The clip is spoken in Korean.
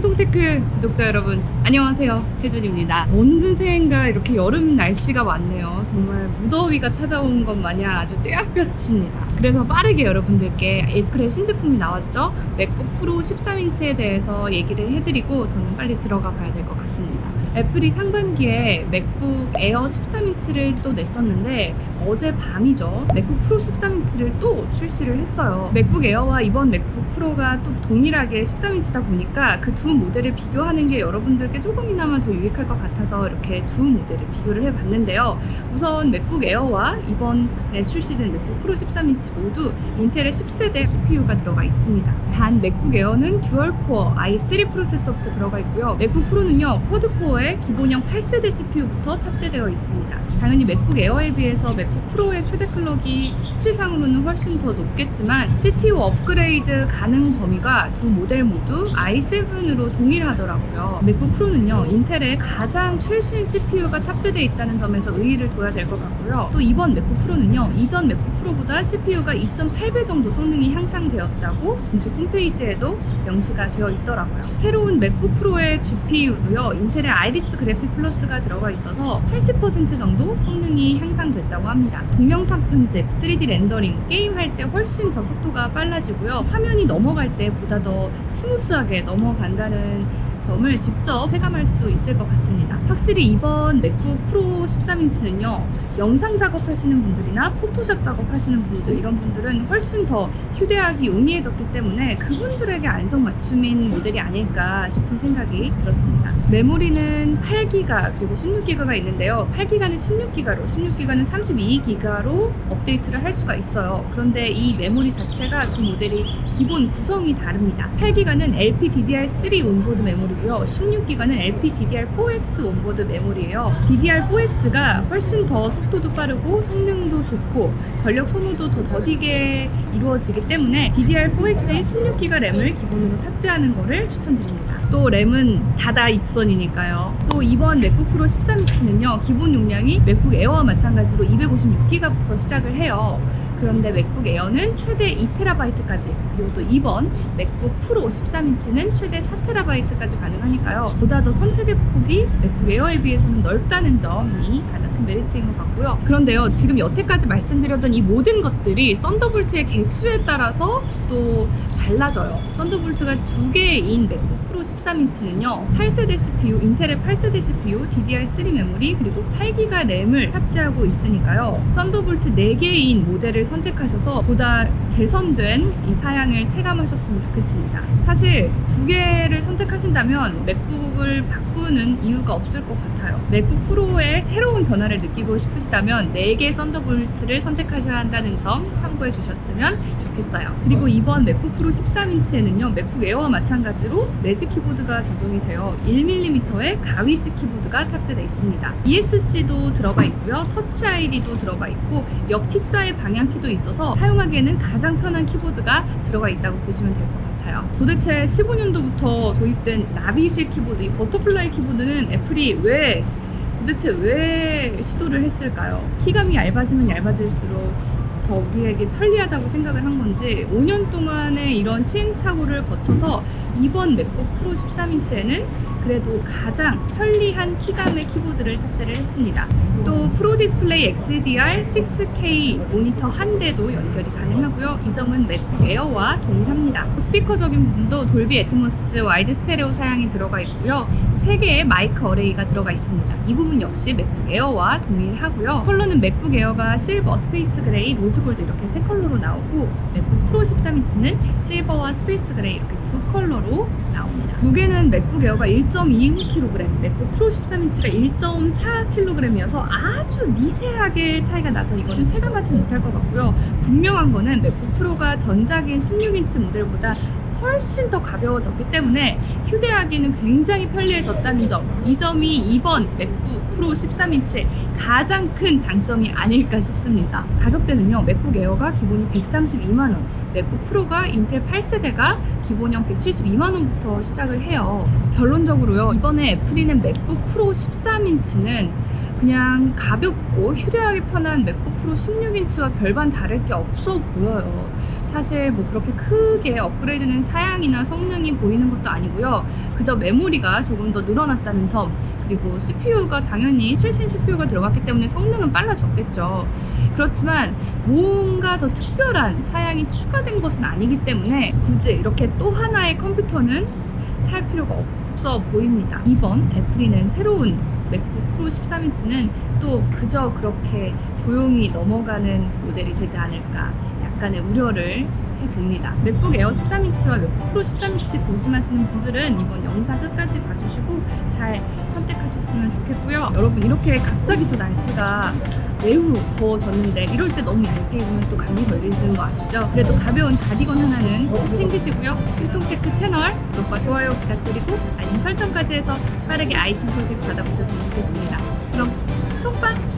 통통테크 구독자 여러분 안녕하세요. 혜준입니다. 새인가 이렇게 여름 날씨가 왔네요. 정말 무더위가 찾아온 것 마냥 아주 떼약볕입니다. 그래서 빠르게 여러분들께 애플의 신제품이 나왔죠? 맥북 프로 13인치에 대해서 얘기를 해드리고 저는 빨리 들어가 봐야 될 것 같습니다 애플이 상반기에 맥북 에어 13인치를 또 냈었는데 어제 밤이죠. 맥북 프로 13인치를 또 출시를 했어요. 맥북 에어와 이번 맥북 프로가 또 동일하게 13인치다 보니까 그 두 모델을 비교하는 게 여러분들께 조금이나마 더 유익할 것 같아서 이렇게 두 모델을 비교를 해봤는데요. 우선 맥북 에어와 이번에 출시된 맥북 프로 13인치 모두 인텔의 10세대 CPU가 들어가 있습니다. 단 맥북 에어는 듀얼 코어 i3 프로세서부터 들어가 있고요. 맥북 프로는요 쿼드 코어 의 기본형 8세대 CPU부터 탑재되어 있습니다. 당연히 맥북 에어에 비해서 맥북 프로의 최대 클럭이 수치상으로는 훨씬 더 높겠지만 CPU 업그레이드 가능 범위가 두 모델 모두 i7으로 동일하더라고요. 맥북 프로는요 인텔의 가장 최신 CPU가 탑재되어 있다는 점에서 의의를 둬야 될 것 같고요. 또 이번 맥북 프로는요 이전 맥북 프로보다 CPU가 2.8배 정도 성능이 향상되었다고 공식 홈페이지에도 명시가 되어 있더라고요. 새로운 맥북 프로의 GPU도요 인텔의 아이리스 그래픽 플러스가 들어가 있어서 80% 정도 성능이 향상됐다고 합니다. 동영상 편집, 3D 렌더링, 게임할 때 훨씬 더 속도가 빨라지고요. 화면이 넘어갈 때 보다 더 스무스하게 넘어간다는 점을 직접 체감할 수 있을 것 같습니다. 확실히 이번 맥북 프로 13인치는요, 영상 작업하시는 분들이나 포토샵 작업하시는 분들, 이런 분들은 훨씬 더 휴대하기 용이해졌기 때문에 그분들에게 안성맞춤인 모델이 아닐까 싶은 생각이 들었습니다. 메모리는 8기가 그리고 16기가가 있는데요. 8기가는 16기가로, 16기가는 32기가로 업데이트를 할 수가 있어요. 그런데 이 메모리 자체가 두 모델이 기본 구성이 다릅니다. 8기가는 LPDDR3 온보드 메모리 고요. 16기가는 LPDDR4X 온보드 메모리예요. DDR4X가 훨씬 더 속도도 빠르고 성능도 좋고 전력 소모도 더 더디게 이루어지기 때문에 DDR4X의 16기가 램을 기본으로 탑재하는 것을 추천드립니다. 또 램은 다다 익선이니까요. 또 이번 맥북 프로 13인치는요. 기본 용량이 맥북 에어와 마찬가지로 256기가부터 시작을 해요. 그런데 맥북 에어는 최대 2TB까지 그리고 또 이번 맥북 프로 13인치는 최대 4TB까지 가능하니까요. 보다 더 선택의 폭이 맥북 에어에 비해서는 넓다는 점이 가장 큰 메리트인 것 같고요. 그런데요, 지금 여태까지 말씀드렸던 이 모든 것들이 썬더볼트의 개수에 따라서 또 달라져요. 썬더볼트가 두 개인 맥북 프로 13인치는요, 8세대 CPU, 인텔의 8세대 CPU, DDR3 메모리, 그리고 8기가 램을 탑재하고 있으니까요. 썬더볼트 4개인 모델을 선택하셔서 보다 개선된 이 사양을 체감하셨으면 좋겠습니다. 사실 두 개를 선택하신다면 맥북을 바꾸는 이유가 없을 것 같아요. 맥북 프로의 새로운 변화를 느끼고 싶으시다면 4개 썬더볼트를 선택하셔야 한다는 점 참고해 주셨으면 좋겠어요. 그리고 이번 맥북 프로 13인치에는요, 맥북 에어와 마찬가지로 매직 키보드가 적용이 되어 1mm의 가위식 키보드가 탑재되어 있습니다. ESC도 들어가 있고요, 터치 ID도 들어가 있고 옆 T자의 방향키도 있어서 사용하기에는 가장 편한 키보드가 들어가 있다고 보시면 될 것 같아요. 도대체 15년도부터 도입된 나비식 키보드, 이 버터플라이 키보드는 애플이 왜 도대체 왜 시도를 했을까요? 키감이 얇아지면 얇아질수록 더 우리에게 편리하다고 생각을 한 건지 5년 동안의 이런 시행착오를 거쳐서 이번 맥북 프로 13인치에는 그래도 가장 편리한 키감의 키보드를 탑재를 했습니다. 또 프로 디스플레이 XDR 6K 모니터 한 대도 연결이 가능하고요. 이 점은 맥북 에어와 동일합니다. 스피커적인 부분도 돌비 애트모스 와이드 스테레오 사양이 들어가 있고요. 3개의 마이크 어레이가 들어가 있습니다. 이 부분 역시 맥북 에어와 동일하고요. 컬러는 맥북 에어가 실버, 스페이스 그레이, 로즈골드 이렇게 세 컬러로 나오고 맥북 프로 13인치는 실버와 스페이스 그레이 이렇게 두 컬러로 나옵니다. 무게는 맥북 에어가 1 0.25kg 네, 프로 13인치가 1.4kg이어서 아주 미세하게 차이가 나서 이거는 체감하지 못할 것 같고요. 분명한 거는 맥북 프로가 전작인 16인치 모델보다 훨씬 더 가벼워졌기 때문에 휴대하기는 굉장히 편리해졌다는 점. 이 점이 이번 맥북 프로 13인치의 가장 큰 장점이 아닐까 싶습니다. 가격대는요, 맥북 에어가 기본이 132만원, 맥북 프로가 인텔 8세대가 기본형 172만원부터 시작을 해요. 결론적으로요, 이번에 애플이 낸 맥북 프로 13인치는 그냥 가볍고 휴대하기 편한 맥북 프로 16인치와 별반 다를 게 없어 보여요. 사실 뭐 그렇게 크게 업그레이드는 사양이나 성능이 보이는 것도 아니고요. 그저 메모리가 조금 더 늘어났다는 점, 그리고 CPU가 당연히 최신 CPU가 들어갔기 때문에 성능은 빨라졌겠죠. 그렇지만 뭔가 더 특별한 사양이 추가된 것은 아니기 때문에 굳이 이렇게 또 하나의 컴퓨터는 살 필요가 없어 보입니다. 이번 애플이 낸 새로운 맥북 프로 13인치는 또 그저 그렇게 조용히 넘어가는 모델이 되지 않을까 약간의 우려를 해봅니다. 맥북 에어 13인치와 맥북 프로 13인치 고심하시는 분들은 이번 영상 끝까지 봐주시고 잘 선택하셨으면 좋겠고요. 여러분 이렇게 갑자기 또 날씨가 매우 더워졌는데 이럴 때 너무 얇게 입으면 또 감기 걸리는 거 아시죠? 그래도 가벼운 가디건 하나는 꼭 챙기시고요. 유통테크 채널 구독과 좋아요 부탁드리고 알림 설정까지 해서 빠르게 IT 소식 받아보셨으면 좋겠습니다. 그럼 톡방!